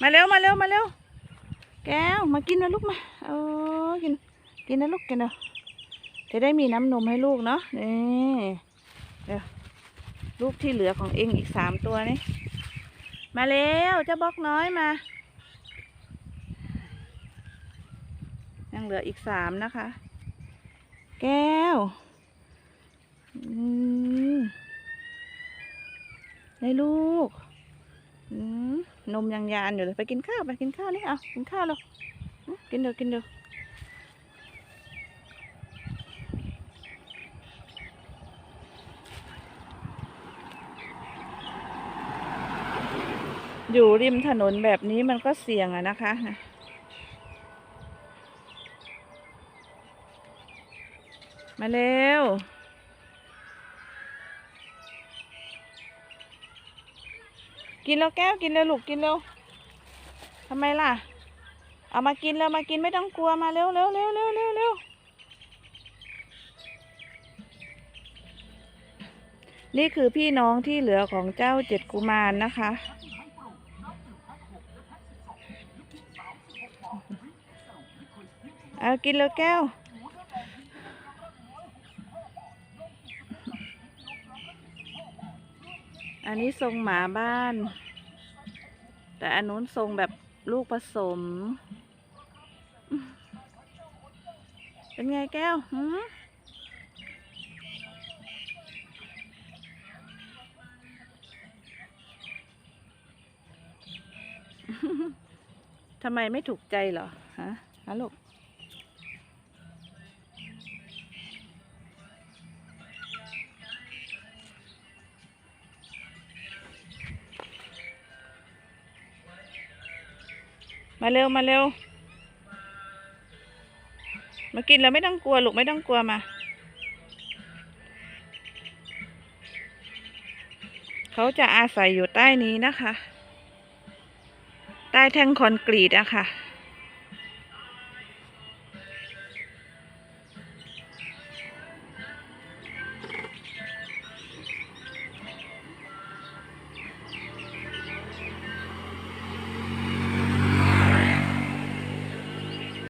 มาเร็วมาเร็วมาเร็ว แก้วมากินนะลูกมาเออกินกินนะลูกกินเนะจะได้มีน้ำนมให้ลูกเนาะนี่เดี๋ยวลูกที่เหลือของเองอีกสามตัวนี่มาเร็วเจะบอกน้อยมายังเหลืออีกสามนะคะ แก้วอืมได้ลูก นมยังยานอยู่เลยไปกินข้าวไปกินข้าวนี่เอากินข้าวแล้วกินเดี๋ยวกินเดี๋ยวอยู่ริมถนนแบบนี้มันก็เสี่ยงอะนะคะ มาเร็ว กินแล้วแก้วกินแล้วลูกกินเร็วทำไมล่ะ เอามากินแล้วมากินไม่ต้องกลัวมาเร็วเร็วเร็วเร็วเร็วเร็วนี่คือพี่น้องที่เหลือของเจ้าเจ็ดกุมารนะคะ เอากินแล้วแก้ว อันนี้ทรงหมาบ้าน แต่อันนู้นทรงแบบลูกผสม เป็นไงแก้วหืมทำไมไม่ถูกใจเหรอ ฮะฮะลู มาเร็วมาเร็ว มากินแล้วไม่ต้องกลัวลูกไม่ต้องกลัวมา เขาจะอาศัยอยู่ใต้นี้นะคะ ใต้แท่งคอนกรีตอะค่ะ